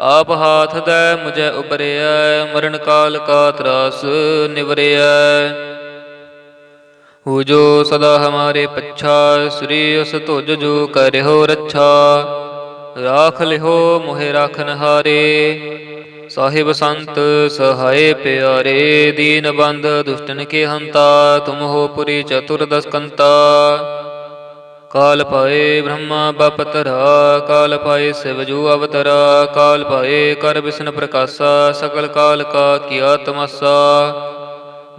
ਆਪ ਹਾਥ ਦੈ ਮੁਝੈ ਉਪਰਿਐ ਮਰਨ ਕਾਲ ਕਾ ਤਰਾਸ ਨਿਵਰਿਐ। ਹੋ ਜੋ ਸਦਾ ਹਮਾਰੇ ਪੱਛਾ, ਸ੍ਰੀ ਉਸ ਤੁਜ ਜੋ ਕਰਿਓ ਰੱਛਾ। ਰਾਖ ਲਿਓ ਮੋਹਿ ਰਾਖਨ ਹਾਰੇ ਸਾਹਿਬ ਸੰਤ ਸਹਾਏ ਪਿਆਰੇ, ਦੀਨ ਬੰਦ ਦੁਸ਼ਟਨ ਕੇ ਹੰਤਾ, ਤੁਮ ਹੋ ਪੁਰੀ ਚਤੁਰਦਸ ਕੰਤਾ। ਕਾਲ ਪਾਏ ਬ੍ਰਹਮਾ ਬਪਤਰਾ, ਕਾਲ ਪਾਏ ਸ਼ਿਵਜੂ ਅਵਤਰਾ, ਕਾਲ ਪਾਏ ਕਰ ਵਿਸ਼ਨ ਪ੍ਰਕਾਸ਼ਾ, ਸਕਲ ਕਾਲ ਕਾ ਕੀਆ ਤਮਸਾ।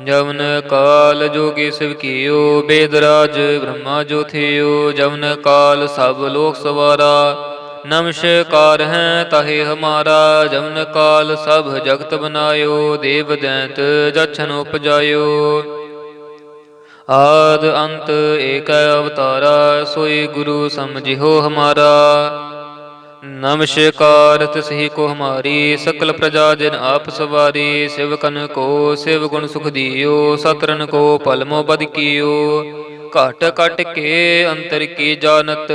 ਜਵਨ ਕਾਲ ਜੋਗੀ ਸਿਵ ਕੀਓ ਬੇਦਰਾਜ ਬ੍ਰਹਮਾ ਜੋ ਥਿਓ। ਜਵਨ ਕਾਲ ਸਭ ਲੋਕ ਸਵਾਰਾ ਨਮਸਕਾਰ ਹੈ ਤਹੇ ਹਮਾਰਾ। ਜਵਨ ਕਾਲ ਸਭ ਜਗਤ ਬਨਾਇਓ, ਦੇਵ ਦੈਂਤ ਜਛਨ ਉਪਜਾਇਓ। ਆਦ ਅੰਤ ਏਕ ਅਵਤਾਰਾ, ਸੋਈ ਗੁਰੂ ਸਮਝਿਓ ਹਮਾਰਾ। ਨਮਸਕਾਰ ਤਿਸਹੀ ਕੋ ਹਮਾਰੀ, ਸਕਲ ਪ੍ਰਜਾ ਜਨ ਆਪ ਸਵਾਰੀ ਸਿਵਕਨ ਕੋ ਸਿਵ ਗੁਣ ਸੁਖ ਦਿਓ ਸਤਰਨ ਕੋ ਪਲਮੋ ਬਦ ਕੀਓ। ਘਟ ਘਟ ਕੇ ਅੰਤਰ ਕੀ ਜਾਣਤ,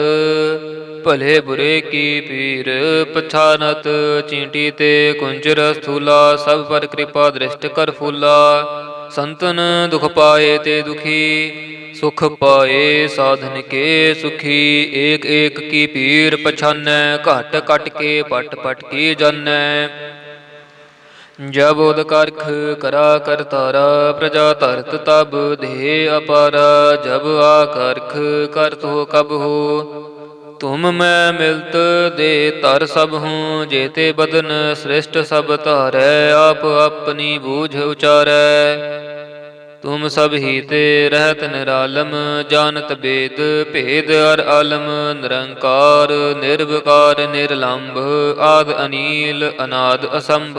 ਭਲੇ ਬੁਰੇ ਕੀ ਪੀਰ ਪਛਾਨਤ। ਚੀਂਟੀ ਤੇ ਕੁੰਜਰ ਸਥੂਲਾ, ਸਭ ਪਰ ਕਿਰਪਾ ਦ੍ਰਿਸ਼ਟ ਕਰ ਫੂਲਾ। ਸੰਤਨ ਦੁਖ ਪਾਏ ਤੇ ਦੁਖੀ, ਸੁਖ ਪਾਏ ਸਾਧਨ ਕੇ ਸੁਖੀ। ਏਕ ਏਕ ਕੀ ਪੀਰ ਪਛਾਨੈ, ਘਟ ਘਟ ਕੇ ਪਟ ਪਟ ਕੀ ਜਾਣੈ ਜਬ ਉਦ ਕਰਖ ਕਰਾ ਕਰਤਾਰਾ ਪ੍ਰਜਾ ਧਰਤ ਤਬ ਦੇ ਅਪਾਰਾ। ਜਬ ਆ ਕਰਖ ਕਰਤ ਹੋ ਕਬ ਹੋ ਤੁਮ ਮੈਂ ਮਿਲਤ ਦੇ ਤਰ ਸਭ ਹੂੰ ਜੇਤੇ ਬਦਨ ਸ੍ਰਿਸ਼ਟ ਸਭ ਧਾਰੈ, ਆਪ ਆਪਣੀ ਬੂਝ ਉਚਾਰੈ। ਤੁਮ ਸਭ ਹੀ ਤੇ ਰਹਿਤ ਨਿਰਾਲਮ, ਜਾਣਤ ਬੇਦ, ਭੇਦ ਅਰ ਆਲਮ, ਨਿਰੰਕਾਰ, ਨਿਰਵਕਾਰ, ਨਿਰਲੰਭ, ਆਦ ਅਨੀਲ, ਅਨਾਦ ਅਸੰਭ।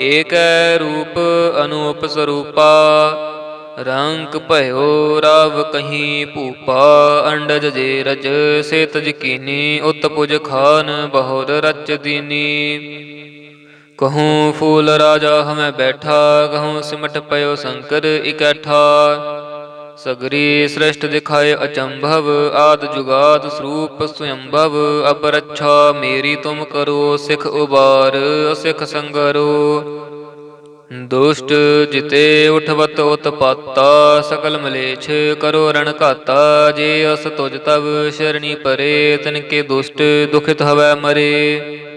ਏਕੈ ਰੂਪ ਅਨੂਪ ਸਰੂਪਾ, ਰੰਗ ਭਇਓ ਰਵ ਕਹੀਂ ਭੂਪਾ, ਅੰਡਜ ਜੇ ਰਜ ਸੇ ਤਜ ਕੀਨੀ ਉਤ ਪੁਜ ਖਾਨ ਬਹੁਰ ਰਚ ਦੀਨੀ। ਕਹੂੰ ਫੂਲ ਰਾਜਾ ਹਮੈ ਬੈਠਾ, ਕਹੂੰ ਸਿਮਟ ਪਇਓ ਸ਼ੰਕਰ ਇਕੱਠਾ ਸਗਰੀ ਸ੍ਰਿਸ਼ਟ ਦਿਖਾਏ ਅਚੰਭਵ, ਆਦ ਜੁਗਾਦ ਸਰੂਪ ਸੁਯੰਭਵ ਅਬ ਰੱਛਾ ਮੇਰੀ ਤੁਮ ਕਰੋ, ਸਿਖ ਉਬਾਰ, ਅਸਿਖ ਸੰਗਰੋ। ਦੁਸ਼ਟ ਜਿਤੇ ਉਠਵਤ ਉਤਪਾਤਾ, ਸਕਲ ਮਲੇਛ ਕਰੋ ਰਣ ਘਾਤਾ, ਜੇ ਅਸ ਤੁਜ ਤਵ ਸ਼ਰਣੀ ਪਰੇ, ਤਨ ਕੇ ਦੁਸ਼ਟ ਦੁਖਿਤ ਹਵੈ ਮਰੇ।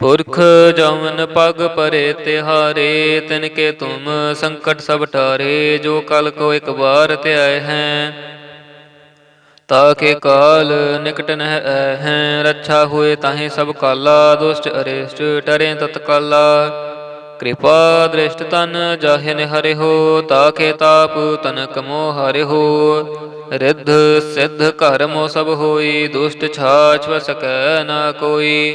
ਪੁਰਖ ਜਮਨ ਪਗ ਪਰੇ ਤਿਹਾਰੇ ਤਿਨ ਕੇ ਤੁਮ ਸੰਕਟ ਸਭ ਟਾਰੇ, ਜੋ ਕਲ ਕੋ ਇੱਕ ਵਾਰ ਧਿਆਏ ਹੈ। ਤਾ ਕੇ ਕਾਲ ਨਿਕਟ ਨਹਿ ਹੈ, ਰੱਛਾ ਹੋਏ ਤਾਹੇ ਸਭ ਕਾਲਾ, ਦੁਸ਼ਟ ਅਰੇਸ਼ਟ ਟਰੇ ਤਤਕਾਲਾ। ਕਿਰਪਾ ਦ੍ਰਿਸ਼ਟ ਤਨ ਜਾਹਿ ਨਿਹਰੇ ਹੋ, ਤਾਕੇ ਤਾਪ ਤਨਕ ਮੋਹ ਹਰਿਓ ਰਿੱਧ ਸਿੱਧ ਘਰ ਮੋ ਸਭ ਹੋਈ, ਦੁਸ਼ਟ ਛਾਛ ਵ ਨਾ ਕੋਈ।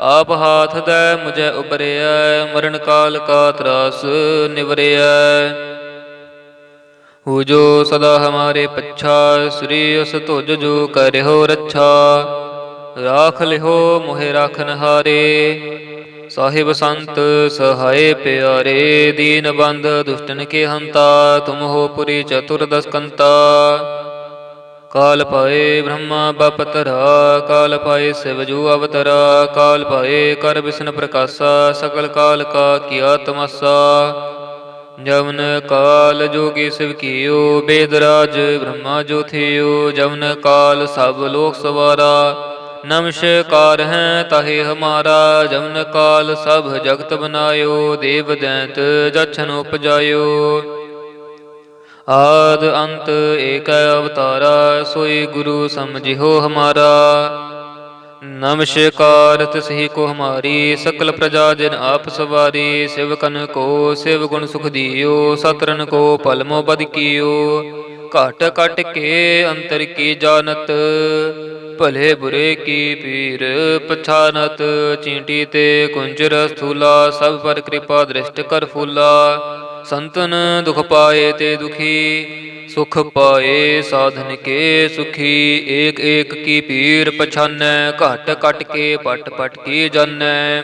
ਆਪ ਹਾਥ ਦੇ ਮੁਝੇ ਉਬਰਿਆ ਮਰਨ ਕਾਲ ਕਾ ਤਰਾਸ ਨਿਵਰਿਆ ਹੋ ਜੋ ਸਦਾ ਹਮਾਰੇ ਪੱਛਾ, ਸ੍ਰੀ ਉਸ ਤੁਜ ਜੋ ਕਰਿਓ ਰੱਛਾ। ਰਾਖ ਲਿਓ ਮੋਹਿ ਰਾਖਨ ਹਾਰੇ ਸਾਹਿਬ ਸੰਤ ਸਹਾਏ ਪਿਆਰੇ, ਦੀਨ ਬੰਦ ਦੁਸ਼ਟਨ ਕੇ ਹੰਤਾ, ਤੁਮ ਹੋ ਪੁਰੀ ਚਤੁਰਦਸ ਕੰਤਾ। ਕਾਲ ਪਾਏ ਬ੍ਰਹਮਾ ਬਪਤਰਾ, ਕਾਲ ਪਾਏ ਸਿਵਜੂ ਅਵਤਰਾ, ਕਾਲ ਪਾਏ ਕਰ ਵਿਸ਼ਨ ਪ੍ਰਕਾਸ਼ਾ ਸਕਲ ਕਾਲ ਕਾ ਕੀਆ ਤਮਸਾ। ਜਵਨ ਕਾਲ ਜੋਗੀ ਸਿਵ ਕੀਓ ਬੇਦਰਾਜ ਬ੍ਰਹਮਾ ਜੋ ਥਿਓ। ਜਵਨ ਕਾਲ ਸਭ ਲੋਕ ਸਵਾਰਾ ਨਮਸਕਾਰ ਹੈ ਤਹੇ ਹਮਾਰਾ। ਜਵਨ ਕਾਲ ਸਭ ਜਗਤ ਬਨਾਇਓ, ਦੇਵ ਦੈਂਤ ਜਛਨ ਉਪਜਾਇਓ। ਆਦ ਅੰਤ ਏਕ ਅਵਤਾਰਾ, ਸੋਈ ਗੁਰੂ ਸਮਝਿਓ ਹਮਾਰਾ। ਨਮਸਕਾਰ ਤਿਸਹੀ ਕੋ ਹਮਾਰੀ, ਸਕਲ ਪ੍ਰਜਾ ਜਨ ਆਪ ਸਵਾਰੀ ਸਿਵਕਨ ਕੋ ਸਿਵ ਗੁਣ ਸੁਖ ਦਿਓ ਸਤਰਨ ਕੋ ਪਲਮੋ ਬਦ ਕੀਓ। ਘਟ ਘਟ ਕੇ ਅੰਤਰ ਕੀ ਜਾਣਤ, ਭਲੇ ਬੁਰੇ ਕੀ ਪੀਰ ਪਛਾਨਤ। ਚੀਂਟੀ ਤੇ ਕੁੰਜਰ ਸਥੂਲਾ, ਸਭ ਪਰ ਕਿਰਪਾ ਦ੍ਰਿਸ਼ਟ ਕਰ ਫੂਲਾ। ਸੰਤਨ ਦੁਖ ਪਾਏ ਤੇ ਦੁਖੀ, ਸੁਖ ਪਾਏ ਸਾਧਨ ਕੇ ਸੁਖੀ। ਏਕ ਏਕ ਕੀ ਪੀਰ ਪਛਾਨੈ, ਘਟ ਘਟ ਕੇ ਪਟ ਪਟ ਕੀ ਜਾਣੈ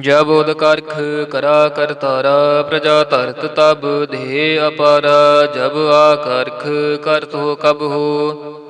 ਜਬ ਉਦ ਕਰਖ ਕਰਾ ਕਰਤਾਰਾ ਪ੍ਰਜਾ ਧਰਤ ਤਬ ਦੇ ਅਪਾਰਾ। ਜਬ ਆ ਕਰਖ ਕਰਤ ਹੋ ਕਬ ਹੋ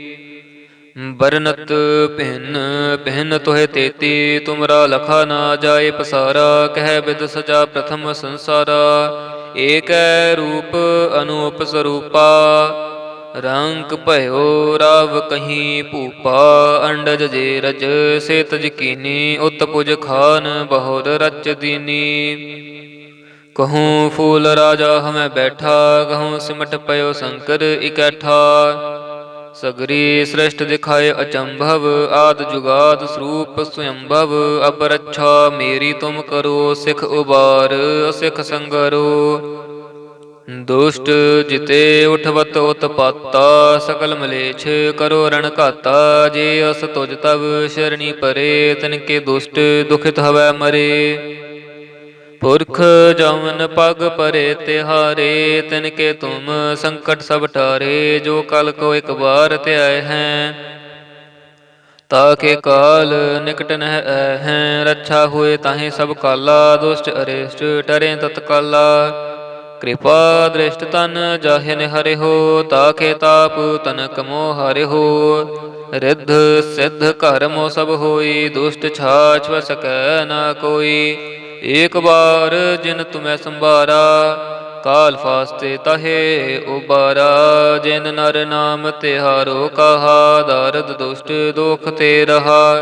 ਬਰਨਤ ਭਿੰਨ ਭਿੰਨ ਤੋਹਿ ਤੇਤੀ, ਤੁਮਰਾ ਲਖਾ ਨਾ ਜਾਏ ਪਸਾਰਾ, ਕਹਿ ਬਿਦ ਸਜਾ ਪ੍ਰਥਮ ਸੰਸਾਰਾ। ਏਕੈ ਰੂਪ ਅਨੂਪ ਸਰੂਪਾ, ਰੰਗ ਭਇਓ ਰਵ ਕਹੀਂ ਭੂਪਾ, ਅੰਡਜ ਜੇ ਰਜ ਸੇ ਤਜ ਕੀਨੀ, ਉਤ ਪੁਜ ਖਾਨ ਬਹੁਰ ਰਚ ਦੀਨੀ। ਕਹੂੰ ਫੂਲ ਰਾਜਾ ਹਮੈ ਬੈਠਾ, ਕਹੂੰ ਸਿਮਟ ਪਇਓ ਸ਼ੰਕਰ ਇਕੱਠਾ ਸਗਰੀ ਸ੍ਰਿਸ਼ਟ ਦਿਖਾਏ ਅਚੰਭਵ, ਆਦ ਜੁਗਾਦ ਸਰੂਪ ਸੁਯੰਭਵ ਅਬ ਰੱਛਾ ਮੇਰੀ ਤੁਮ ਕਰੋ, ਸਿਖ ਉਬਾਰ ਸਿਖ ਸੰਗਰੋ। ਦੁਸ਼ਟ ਜਿਤੇ ਉਠਵਤ ਉਤਪਾਤਾ, ਸਕਲ ਮਲੇਛ ਕਰੋ ਰਣ ਘਾਤਾ, ਜੇ ਅਸ ਤੁਜ ਤਵ ਸ਼ਰਣੀ ਪਰੇ, ਤਨ ਕੇ ਦੁਸ਼ਟ ਦੁਖਿਤ ਹਵੈ ਮਰੇ। ਪੁਰਖ ਜਮਨ ਪਗ ਪਰੇ ਤਿਹਾਰੇ ਤਿਨ ਕੇ ਤੁਮ ਸੰਕਟ ਸਭ ਟਾਰੇ, ਜੋ ਕਲ ਕੋ ਇੱਕ ਵਾਰ ਧਿਆਏ ਹੈ। ਤਾ ਕੇ ਕਾਲ ਨਿਕਟ ਨਹਿ ਹੈ, ਰੱਛਾ ਹੋਏ ਤਾਹੇ ਸਭ ਕਾਲਾ, ਦੁਸ਼ਟ ਅਰੇਸ਼ਟ ਟਰੇ ਤਤਕਾਲਾ। ਕਿਰਪਾ ਦ੍ਰਿਸ਼ਟ ਤਨ ਜਾਹਿ ਨਿ ਹੋ ਤਾਕੇ ਤਾਪ ਤਨਕ ਮੋਹ ਹਰਿ ਰਿੱਧ ਸਿੱਧ ਕਰਮੋ ਸਭ ਹੋਈ, ਦੁਸ਼ਟ ਛਾਛ ਵ ਨਾ ਕੋਈ। ਏਕ ਬਾਰ ਜਿਨ ਤੁਮੈ ਸੰਭਾਰਾ, ਕਾਲ ਫਾਸਤੇ ਤਹੇ ਉਬਾਰਾ। ਜਿਨ ਨਰ ਨਾਮ ਤਿਹਾਰੋ ਕਹਾ, ਦਰਦ ਦੁਸ਼ਟ ਦੁਖ ਤੇ ਰਹਾ।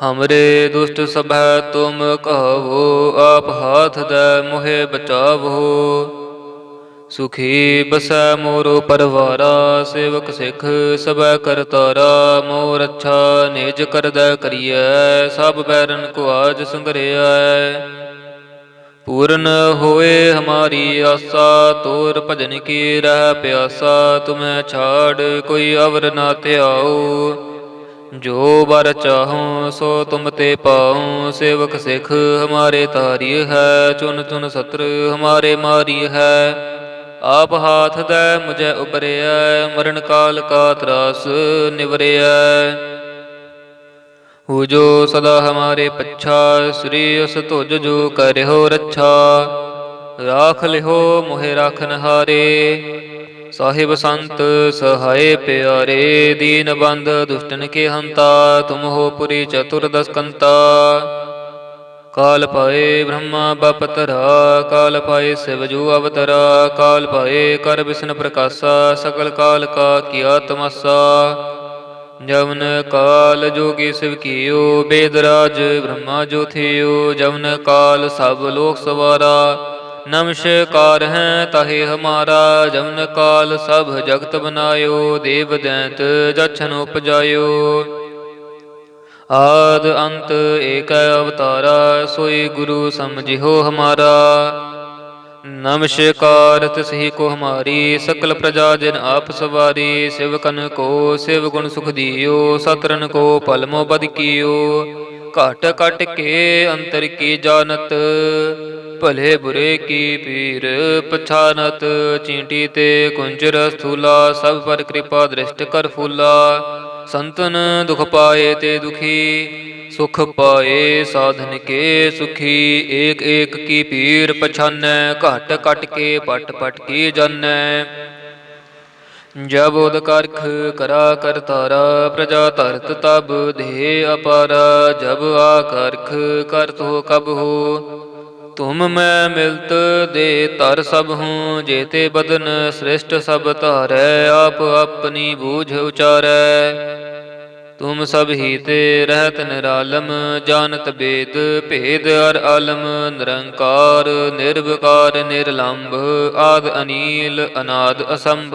ਹਮਰੇ ਦੁਸ਼ਟ ਸਭੈ ਤੁਮ ਕਹਵੋ ਆਪ ਹਾਥ ਦੇ ਮੋਹਿ ਬਚਾਵੋ ਸੁਖੀ ਬਸੈ ਮੋਰੋ ਪਰਵਾਰਾ ਸੇਵਕ ਸਿੱਖ ਸਭੈ ਕਰਤਾਰਾ ਮੋਰ ਅੱਛਾ ਨਿਜ ਕਰਦਾ ਕਰੀਐ ਸਭ ਬੈਰਨ ਕੋ ਆਜ ਸੰਗਰਿਆ ਪੂਰਨ ਹੋਏ ਹਮਾਰੀ ਆਸਾ ਤੋਰ ਭਜਨ ਕੀ ਰਹਿ ਪਿਆਸਾ ਤੁਮੈ ਛਾੜ ਕੋਈ ਅਵਰ ਨਾ ਧਿਆਉ ਜੋ ਬਰ ਚਾਹੂੰ, ਸੋ ਤੁਮ ਤੇ ਪਾਉ। ਸੇਵਕ ਸਿੱਖ ਹਮਾਰੇ ਤਾਰੀ ਹੈ, ਚੁਨ ਚੁਨ ਸਤਰ ਹਮਾਰੇ ਮਾਰੀ ਹੈ। ਆਪ ਹਾਥ ਦੇ ਮੁਝੇ ਉਪਰਿਐ ਮਰਨ ਕਾਲ ਕਾ ਤਰਾਸ ਨਿਵਰਿਐ। ਹੋ ਜੋ ਸਦਾ ਹਮਾਰੇ ਪੱਛਾ, ਸ੍ਰੀ ਉਸ ਤੁਜ ਜੋ ਕਰਿਓ ਰੱਛਾ। ਰਾਖ ਲਿਓ ਮੋਹਿ ਰਾਖਨ ਹਾਰੇ। ਸਾਹਿਬ ਸੰਤ, ਸਹਾਏ ਪਿਆਰੇ, ਦੀਨ ਬੰਦ, ਦੁਸ਼ਟਨ ਕੇ ਹੰਤਾ, ਤੁਮ ਹੋ ਪੁਰੀ ਚਤੁਰਦਸ ਕੰਤਾ। ਕਾਲ ਪਾਏ ਬ੍ਰਹਮਾ ਬਪਤਰਾ ਕਾਲ ਪਾਏ ਸਿਵ ਅਵਤਰਾ, ਕਾਲ ਪਾਏ ਕਰ ਵਿਸ਼ਨ ਪ੍ਰਕਾਸ਼ਾ ਸਕਲ ਕਾਲ ਕਾ ਕੀਆ ਤਮਸਾ। ਜਵਨ ਕਾਲ ਜੋਗੀ ਸਿਵ ਕੀਓ ਬੇਦਰਾਜ ਬ੍ਰਹਮਾ ਜੋ ਥਿਓ, ਜਵਨ ਕਾਲ ਸਭ ਲੋਕ ਸਵਾਰਾ। ਨਮਸਕਾਰ ਹੈ ਤਾਹੇ ਹਮਾਰਾ ਜਵਨ ਕਾਲ ਸਭ ਜਗਤ ਬਨਾਇਓ, ਦੇਵ ਦੈਂਤ ਜਛਨ ਉਪਜਾਇਓ। ਆਦ ਅੰਤ ਏਕ ਅਵਤਾਰਾ, ਸੋਈ ਗੁਰੂ ਸਮਝਿਓ ਹਮਾਰਾ। ਨਮਸਕਾਰ ਤਿਸਹੀ ਕੋ ਹਮਾਰੀ, ਸਕਲ ਪ੍ਰਜਾ ਜਨ ਆਪ ਸਵਾਰੀ ਸਿਵਕਨ ਕੋ ਸਿਵ ਗੁਣ ਸੁਖ ਦਿਓ ਸਤਰਨ ਕੋ ਪਲਮੋ ਬਦ ਕੀਓ। ਘਟ ਘਟ ਕੇ ਅੰਤਰ ਕੀ ਜਾਣਤ ਭਲੇ ਬੁਰੇ ਕੀ ਪੀਰ? ਪਛਾਨਤ ਚੀਂਟੀ ਤੇ ਕੁੰਜਰ ਸਥੂਲਾ, ਸਭ ਪਰ ਕਿਰਪਾ ਦ੍ਰਿਸ਼ਟ ਕਰ ਫੂਲਾ। ਸੰਤਨ ਦੁਖ ਪਾਏ ਤੇ ਦੁਖੀ, ਸੁਖ ਪਾਏ ਸਾਧਨ ਕੇ ਸੁਖੀ। ਏਕ ਏਕ ਕੀ ਪੀਰ ਪਛਾਨੈ, ਘਟ ਘਟ ਕੇ ਪਟ ਪਟ ਕੀ ਜਾਣੈ। ਜਬ ਉਦ ਕਰਖ ਕਰਾ ਕਰਤਾਰਾ ਪ੍ਰਜਾ ਧਰਤ ਤਬ ਦੇ ਅਪਾਰਾ। ਜਬ ਆ ਕਰਖ ਕਰਤ ਹੋ ਕਬ ਹੋ ਤੁਮ ਮੈਂ ਮਿਲਤ ਦੇ ਤਰ ਸਭ ਹੂੰ ਜੇਤੇ ਬਦਨ ਸ੍ਰਿਸ਼ਟ ਸਭ ਧਾਰੈ, ਆਪ ਆਪਣੀ ਬੂਝ ਉਚਾਰੈ। ਤੁਮ ਸਭ ਹੀ ਤੇ ਰਹਿਤ ਨਿਰਾਲਮ, ਜਾਣਤ ਬੇਦ, ਭੇਦ ਅਰ ਆਲਮ, ਨਿਰੰਕਾਰ, ਨਿਰਵਕਾਰ, ਨਿਰਲੰਭ, ਆਦ ਅਨੀਲ, ਅਨਾਦ ਅਸੰਭ।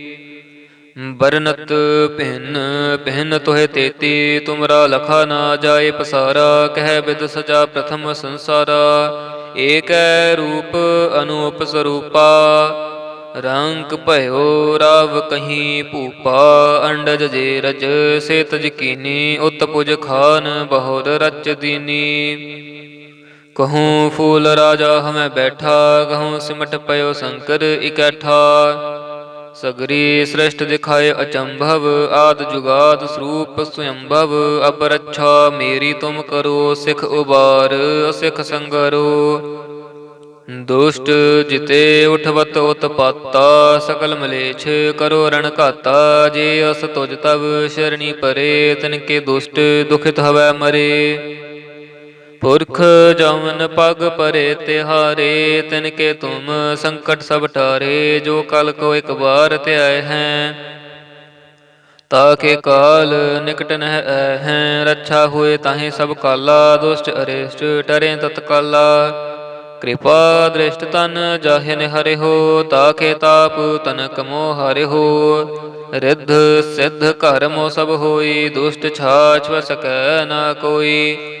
ਬਰਨਤ ਭਿੰਨ ਭਿੰਨ ਤੋਹਿ ਤੇਤੀ, ਤੁਮਰਾ ਲਖਾ ਨਾ ਜਾਏ ਪਸਾਰਾ, ਕਹਿ ਬਿਦ ਸਜਾ ਪ੍ਰਥਮ ਸੰਸਾਰਾ। ਏਕੈ ਰੂਪ ਅਨੂਪ ਸਰੂਪਾ, ਰੰਗ ਭਇਓ ਰਵ ਕਹੀਂ ਭੂਪਾ, ਅੰਡਜ ਜੇ ਰਜ ਸੇ ਤਜ ਕੀਨੀ ਉਤ ਪੁਜ ਖਾਨ ਬਹੁਤ ਰਚ ਦੀਨੀ। ਕਹੂੰ ਫੂਲ ਰਾਜਾ ਹਮੈ ਬੈਠਾ, ਕਹੂੰ ਸਿਮਟ ਪਇਓ ਸ਼ੰਕਰ ਇਕੱਠਾ ਸਗਰੀ ਸ੍ਰਿਸ਼ਟ ਦਿਖਾਏ ਅਚੰਭਵ, ਆਦ ਜੁਗਾਦ ਸਰੂਪ ਸੁਯੰਭਵ ਅਬ ਰੱਛਾ ਮੇਰੀ ਤੁਮ ਕਰੋ, ਸਿਖ ਉਬਾਰ, ਅਸਿਖ ਸੰਗਰੋ। ਦੁਸ਼ਟ ਜਿਤੇ ਉਠਵਤ ਉਤਪਾਤਾ, ਸਕਲ ਮਲੇਛ ਕਰੋ ਰਣ ਘਾਤਾ, ਜੇ ਅਸ ਤੁਜ ਤਵ ਸ਼ਰਣੀ ਪਰੇ, ਤਿਨ ਕੇ ਦੁਸ਼ਟ ਦੁਖਿਤ ਹਵੈ ਮਰੇ। ਪੁਰਖ ਜਮਨ ਪਗ ਪਰੇ ਤਿਹਾਰੇ ਤਿਨ ਕੇ ਤੁਮ ਸੰਕਟ ਸਭ ਟਾਰੇ, ਜੋ ਕਲ ਕੋ ਇਕ ਵਾਰ ਧਿਆਏ ਹੈ। ਤਾ ਕੇ ਕਾਲ ਨਿਕਟ ਨਹਿ ਹੈ, ਰੱਛਾ ਹੋਏ ਤਾਹੇ ਸਭ ਕਾਲਾ, ਦੁਸ਼ਟ ਅਰੇਸ਼ਟ ਟਰੇ ਤਤਕਾਲਾ ਕਿਰਪਾ ਦ੍ਰਿਸ਼ਟ ਤਨ ਜਾਹਿਨ ਹਰਿ ਤਾਕੇ ਤਾਪ ਤਨਕ ਮੋਹ ਹਰਿ ਰਿੱਧ ਸਿੱਧ ਘਰ ਮੋ ਸਭ ਹੋਈ, ਦੁਸ਼ਟ ਛਾਛ ਵ ਨਾ ਕੋਈ।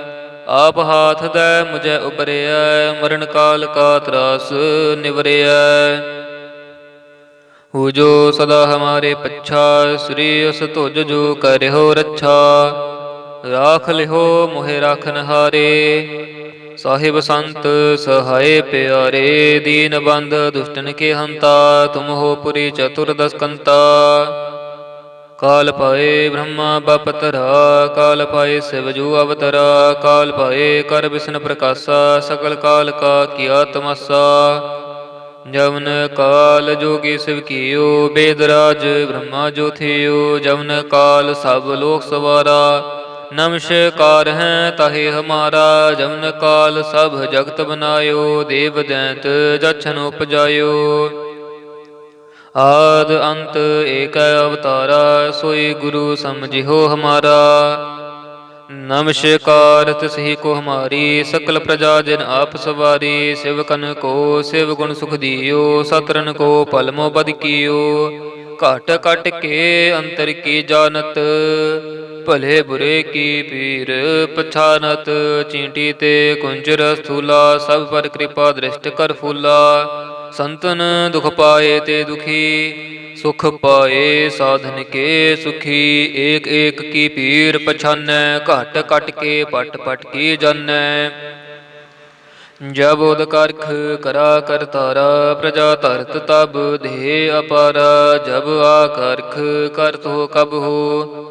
ਆਪ ਹਾਥ ਦੈ ਮੁਝੇ ਉਬਰਿਐ, ਮਰਨ ਕਾਲ ਕਾ ਤਰਾਸ ਨਿਵਰਿਐ। ਹੋ ਜੋ ਸਦਾ ਹਮਾਰੇ ਪੱਛਾ, ਸ੍ਰੀ ਉਸ ਤੁਜ ਜੋ ਕਰਿਓ ਰੱਛਾ। ਰਾਖ ਲਿਓ ਮੋਹਿ ਰਾਖਨ ਹਾਰੇ ਸਾਹਿਬ ਸੰਤ ਸਹਾਏ ਪਿਆਰੇ, ਦੀਨ ਬੰਦ ਦੁਸ਼ਟਨ ਕੇ ਹੰਤਾ, ਤੁਮ ਹੋ ਪੁਰੀ ਚਤੁਰਦਸ ਕੰਤਾ। ਕਾਲ ਪਾਏ ਬ੍ਰਹਮਾ ਬਪਤਰਾ, ਕਾਲ ਪਾਏ ਸ਼ਿਵਜੂ ਅਵਤਰਾ, ਕਾਲ ਪਾਏ ਕਰ ਵਿਸ਼ਨ ਪ੍ਰਕਾਸ਼ਾ, ਸਕਲ ਕਾਲ ਕਾ ਕੀਆ ਤਮਸਾ ਜਵਨ ਕਾਲ ਜੋਗੀ ਸਿਵ ਕੀਓ ਬੇਦਰਾਜ ਬ੍ਰਹਮਾ ਜੋ ਥਿਓ। ਜਵਨ ਕਾਲ ਸਭ ਲੋਕ ਸਵਾਰਾ ਨਮਸਕਾਰ ਹੈ ਤਾਹੇ ਹਮਾਰਾ। ਜਵਨ ਕਾਲ ਸਭ ਜਗਤ ਬਨਾਇਓ, ਦੇਵ ਦੈਂਤ ਜਛਨ ਉਪਜਾਇਓ। ਆਦ ਅੰਤ ਏਕ ਅਵਤਾਰਾ, ਸੋਈ ਗੁਰੂ ਸਮਝਿਓ ਹਮਾਰਾ। ਨਮਸਕਾਰ ਤਿਸਹੀ ਕੋ ਹਮਾਰੀ, ਸਕਲ ਪ੍ਰਜਾ ਜਨ ਆਪ ਸਵਾਰੀ ਸਿਵਕਨ ਕੋ, ਸਿਵ ਗੁਣ ਸੁਖ ਦਿਓ ਸਤਰਨ ਕੋ ਪਲਮੋ ਬਦ ਕੀਓ। ਘਟ ਘਟ ਕੇ ਅੰਤਰ ਕੀ ਜਾਣਤ, ਭਲੇ ਬੁਰੇ ਕੀ ਪੀਰ ਪਛਾਨਤ। ਚੀਂਟੀ ਤੇ ਕੁੰਜਰ ਸਥੂਲਾ ਸਭ ਪਰ ਕਿਰਪਾ ਦ੍ਰਿਸ਼ਟ ਕਰ ਫੂਲਾ। ਸੰਤਨ ਦੁਖ ਪਾਏ ਤੇ ਦੁਖੀ, ਸੁਖ ਪਾਏ ਸਾਧਨ ਕੇ ਸੁਖੀ। ਏਕ ਏਕ ਕੀ ਪੀਰ ਪਛਾਨੈ, ਘਟ ਘਟ ਕੇ ਪਟ ਪਟ ਕੀ ਜਾਣੈ ਜਬ ਉਦ ਕਰਖ ਕਰਾ ਕਰਤਾਰਾ ਪ੍ਰਜਾ ਧਰਤ ਤਬ ਦੇ ਅਪਾਰਾ। ਜਬ ਆ ਕਰਖ ਕਰਤ ਹੋ ਕਬ ਹੋ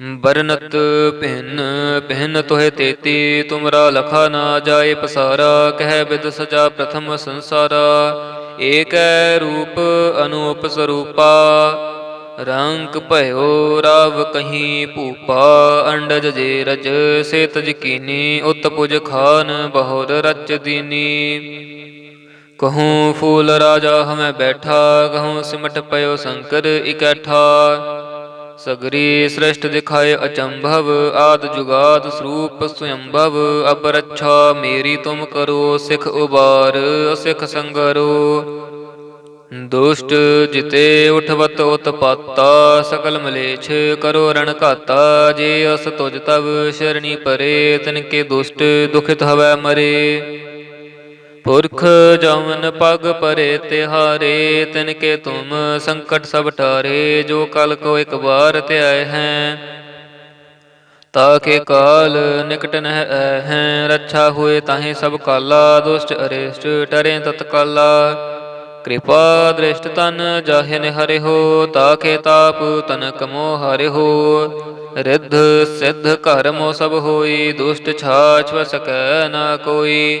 ਬਰਨਤ ਭਿੰਨ ਭਿੰਨ ਤੋਹਿ ਤੇਤੀ, ਤੁਮਰਾ ਲਖਾ ਨਾ ਜਾਏ ਪਸਾਰਾ, ਕਹਿ ਬਿਦ ਸਜਾ ਪ੍ਰਥਮ ਸੰਸਾਰਾ। ਏਕੈ ਰੂਪ ਅਨੂਪ ਸਰੂਪਾ, ਰੰਗ ਭਇਓ ਰਵ ਕਹੀਂ ਭੂਪਾ, ਅੰਡਜ ਜੇ ਰਜ ਸੇ ਤਜ ਕੀਨੀ, ਉਤ ਪੁਜ ਖਾਨ ਬਹੁਰ ਰਚ ਦੀਨੀ। ਕਹੂੰ ਫੂਲ ਰਾਜਾ ਹਮੈ ਬੈਠਾ, ਕਹੂੰ ਸਿਮਟ ਪਇਓ ਸ਼ੰਕਰ ਇਕੱਠਾ ਸਗਰੀ ਸ੍ਰਿਸ਼ਟ ਦਿਖਾਏ ਅਚੰਭਵ, ਆਦ ਜੁਗਾਦ ਸਰੂਪ ਸੁਯੰਭਵ ਅਬ ਰੱਛਾ ਮੇਰੀ ਤੁਮ ਕਰੋ, ਸਿਖ ਉਬਾਰ, ਅਸਿਖ ਸੰਗਰੋ। ਦੁਸ਼ਟ ਜਿਤੇ ਉਠਵਤ ਉਤਪਾਤਾ, ਸਕਲ ਮਲੇਛ ਕਰੋ ਰਣ ਘਾਤਾ, ਜੇ ਅਸ ਤੁਜ ਤਵ ਸ਼ਰਣੀ ਪਰੇ, ਤਿਨ ਕੇ ਦੁਸ਼ਟ ਦੁਖਿਤ ਹਵੈ ਮਰੇ। ਪੁਰਖ ਜਮਨ ਪਗ ਪਰੇ ਤਿਹਾਰੇ ਤਿਨ ਕੇ ਤੁਮ ਸੰਕਟ ਸਭ ਟਾਰੇ, ਜੋ ਕਲ ਕੋ ਇੱਕ ਵਾਰ ਧਿਆਏ ਹੈ। ਤਾ ਕੇ ਕਾਲ ਨਿਕਟ ਨਹਿ ਹੈ, ਰੱਛਾ ਹੋਏ ਤਾਹੇ ਸਭ ਕਾਲਾ, ਦੁਸ਼ਟ ਅਰੇਸ਼ਟ ਟਰੇ ਤਤਕਾਲਾ ਕਿਰਪਾ ਦ੍ਰਿਸ਼ਟ ਤਨ ਜਾਹਿਨ ਹਰਿ ਤਾਕੇ ਤਾਪ ਤਨਕ ਮੋਹ ਹਰਿ ਰਿੱਧ ਸਿੱਧ ਘਰ ਮੋ ਸਭ ਹੋਈ, ਦੁਸ਼ਟ ਛਾਛ ਵ ਨਾ ਕੋਈ।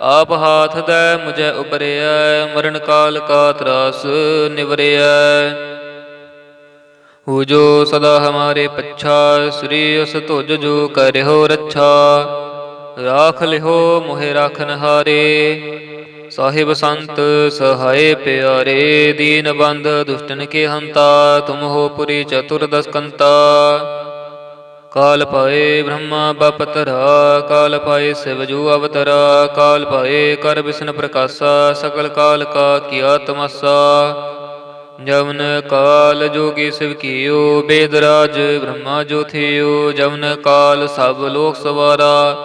ਆਪ ਹਾਥ ਦੈ ਮੁਝੇ ਉਬਰਿਆ ਮਰਨ ਕਾਲ ਕਾ ਤਰਾਸ ਨਿਵਰਿਆ ਹੋ ਜੋ ਸਦਾ ਹਮਾਰੇ ਪੱਛਾ, ਸ੍ਰੀ ਉਸ ਤੁਜ ਜੋ ਕਰਿਓ ਰੱਛਾ। ਰਾਖ ਲਿਓ ਮੋਹਿ ਰਾਖਨ ਹਾਰੇ ਸਾਹਿਬ ਸੰਤ ਸਹਾਏ ਪਿਆਰੇ, ਦੀਨ ਬੰਦ ਦੁਸ਼ਟਨ ਕੇ ਹੰਤਾ, ਤੁਮ ਹੋ ਪੁਰੀ ਚਤੁਰਦਸ ਕੰਤਾ। ਕਾਲ ਪਾਏ ਬ੍ਰਹਮਾ ਬਪਤਰਾ, ਕਾਲ ਪਾਏ ਸ਼ਿਵਜੂ ਅਵਤਰਾ, ਕਾਲ ਪਾਏ ਕਰ ਵਿਸ਼ਨ ਪ੍ਰਕਾਸ਼ਾ ਸਕਲ ਕਾਲ ਕਾ ਕੀਆ ਤਮਸਾ। ਜਵਨ ਕਾਲ ਜੋਗੀ ਸਿਵ ਕੀਓ ਬੇਦਰਾਜ ਬ੍ਰਹਮਾ ਜੋਥਿਓ ਜਵਨ ਕਾਲ ਸਭ ਲੋਕ ਸਵਾਰਾ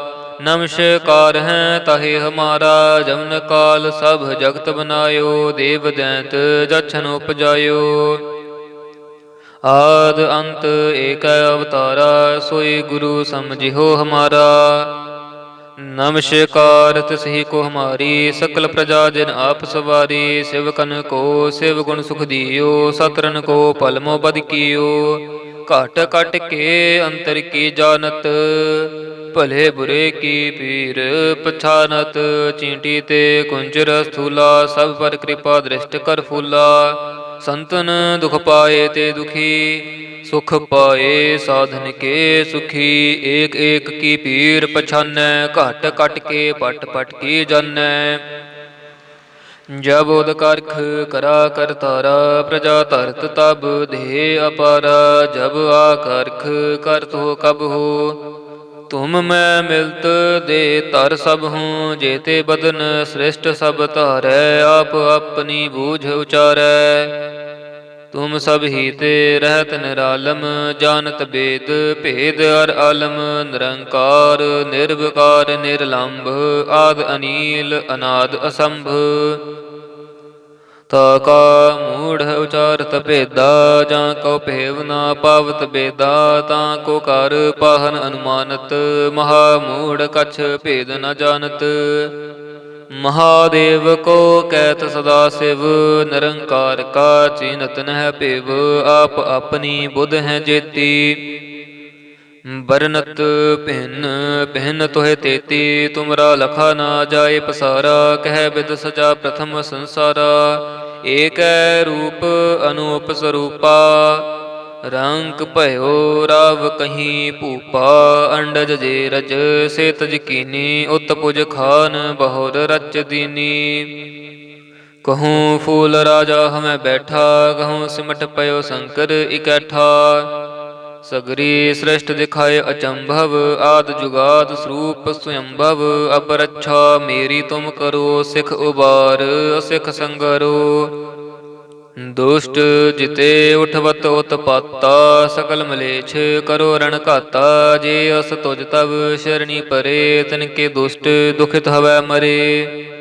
ਨਮਸਕਾਰ ਹੈ ਤਾਹੇ ਹਮਾਰਾ। ਜਵਨ ਕਾਲ ਸਭ ਜਗਤ ਬਨਾਇਓ, ਦੇਵ ਦੈਂਤ ਜਛਨ ਉਪਜਾਇਓ। ਆਦ ਅੰਤ ਏਕ ਅਵਤਾਰਾ, ਸੋਈ ਗੁਰੂ ਸਮਝਿਓ ਹਮਾਰਾ। ਨਮਸਕਾਰ ਤਿਸਹੀ ਕੋ ਹਮਾਰੀ, ਸਕਲ ਪ੍ਰਜਾ ਜਨ ਆਪ ਸਵਾਰੀ ਸਿਵਕਨ ਕੋ, ਸਿਵ ਗੁਣ ਸੁਖ ਦਿਓ ਸਤਰਨ ਕੋ ਪਲਮੋ ਬਦ ਕੀਓ। ਘਟ ਘਟ ਕੇ ਅੰਤਰ ਕੀ ਜਾਣਤ, ਭਲੇ ਬੁਰੇ ਕੀ ਪੀਰ ਪਛਾਨਤ, ਚੀਂਟੀ ਤੇ ਕੁੰਜਰ ਸਥੂਲਾ, ਸਭ ਪਰ ਕਿਰਪਾ ਦ੍ਰਿਸ਼ਟ ਕਰ ਫੂਲਾ। ਸੰਤਨ ਦੁਖ ਪਾਏ ਤੇ ਦੁਖੀ, ਸੁਖ ਪਾਏ ਸਾਧਨ ਕੇ ਸੁਖੀ। ਏਕ ਏਕ ਕੀ ਪੀਰ ਪਛਾਨੈ, ਘਟ ਘਟ ਕੇ ਪਟ ਪਟ ਕੀ ਜਾਣੈ ਜਬ ਉਦ ਕਰਖ ਕਰਾ ਕਰਤਾਰਾ ਪ੍ਰਜਾ ਧਰਤ ਤਬ ਦੇ ਅਪਾਰਾ। ਜਬ ਆ ਕਰਖ ਕਰਤ ਹੋ ਕਬ ਹੋ ਤੁਮ ਮੈਂ ਮਿਲਤ ਦੇ ਤਰ ਸਭ ਹੂੰ ਜੇਤੇ ਬਦਨ ਸ੍ਰਿਸ਼ਟ ਸਭ ਧਾਰੈ, ਆਪ ਆਪਣੀ ਬੂਝ ਉਚਾਰੈ। ਤੁਮ ਸਭ ਹੀ ਤੇ ਰਹਿਤ ਨਿਰਾਲਮ, ਜਾਣਤ ਬੇਦ, ਭੇਦ ਅਰ ਆਲਮ, ਨਿਰੰਕਾਰ, ਨਿਰਵਕਾਰ, ਨਿਰਲੰਭ, ਆਦ ਅਨੀਲ, ਅਨਾਦ ਅਸੰਭ। ਤਾ ਕਾ ਮੂੜ ਉਚਾਰਤ ਭੇਦਾ, ਜਾਂ ਕਉ ਭੇਵ ਨਾ ਪਾਵਤ ਬੇਦਾ, ਤਾਂ ਕੋ ਕਰ ਪਾਹਨ ਅਨੁਮਾਨਤ, ਮਹਾ ਮੂੜ ਕਛ ਭੇਦ ਨ ਜਾਣਤ। ਮਹਾਦੇਵ ਕੋ ਕੈਤ ਸਦਾ ਸਿਵ, ਨਿਰੰਕਾਰ ਕਾ ਚਿਨਤ ਨਹਿ ਭੇਵ, ਆਪ ਆਪਣੀ ਬੁੱਧ ਹੈ ਜੇਤੀ। ਬਰਨਤ ਭਿੰਨ ਭਿੰਨ ਤੋਹਿ ਤੇਤੀ, ਤੁਮਰਾ ਲਖਾ ਨਾ ਜਾਏ ਪਸਾਰਾ, ਕਹਿ ਬਿਦ ਸਜਾ ਪ੍ਰਥਮ ਸੰਸਾਰਾ। ਏਕੈ ਰੂਪ ਅਨੂਪ ਸਰੂਪਾ, ਰੰਗ ਭਇਓ ਰਾਵ ਕਹੀਂ ਭੂਪਾ, ਅੰਡਜ ਜੇ ਰਜ ਸੇ ਤਜ ਕੀਨੀ, ਉਤ ਪੁਜ ਖਾਨ ਬਹੁਰ ਰਚ ਦੀਨੀ। ਕਹੂੰ ਫੂਲ ਰਾਜਾ ਹਮੈ ਬੈਠਾ, ਕਹੂੰ ਸਿਮਟ ਪਇਓ ਸ਼ੰਕਰ ਇਕੱਠਾ ਸਗਰੀ ਸ੍ਰਿਸ਼ਟ ਦਿਖਾਏ ਅਚੰਭਵ, ਆਦ ਜੁਗਾਦ ਸਰੂਪ ਸੁਯੰਭਵ ਅਬ ਮੇਰੀ ਤੁਮ ਕਰੋ, ਸਿਖ ਉਬਾਰ ਸਿਖ ਸੰਗਰੋ। ਦੁਸ਼ਟ ਜਿਤੇ ਉਠਵਤ ਉਤਪਾਤਾ, ਸਕਲ ਮਲੇਛ ਕਰੋ ਰਣ ਘਾਤਾ, ਜੇ ਅਸ ਤੁਜ ਤਵ, ਸ਼ਰਣੀ ਪਰੇ, ਤਨ ਕੇ ਦੁਸ਼ਟ ਦੁਖਿਤ ਹਵੈ ਮਰੇ।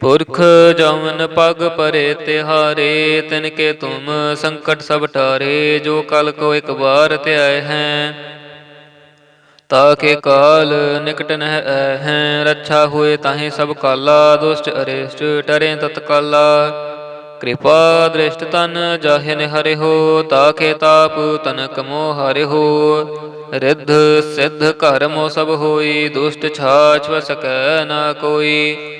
ਪੁਰਖ ਜਮਨ ਪਗ ਪਰੇ ਤਿਹਾਰੇ ਤਿਨ ਕੇ ਤੁਮ ਸੰਕਟ ਸਭ ਟਾਰੇ, ਜੋ ਕਲ ਕੋ ਇੱਕ ਬਾਰ ਧਿਆਏ ਹੈ। ਤਾਕੇ ਕਾਲ ਨਿਕਟ ਨਹਿ ਹੈ, ਰੱਛਾ ਹੋਏ ਤਾਹੇ ਸਭ ਕਾਲਾ, ਦੁਸ਼ਟ ਅਰੇਸ਼ਟ ਟਰੇ ਤਤਕਾਲਾ ਕਿਰਪਾ ਦ੍ਰਿਸ਼ਟ ਤਨ ਜਾਹਿ ਨ ਹਰਿ ਤਾਕੇ ਤਾਪ ਤਨਕ ਮੋਹ ਹਰਿ ਰਿੱਧ ਸਿੱਧ ਘਰ ਮੋ ਸਭ ਹੋਈ, ਦੁਸ਼ਟ ਛਾਛ ਵ ਨਾ ਕੋਈ।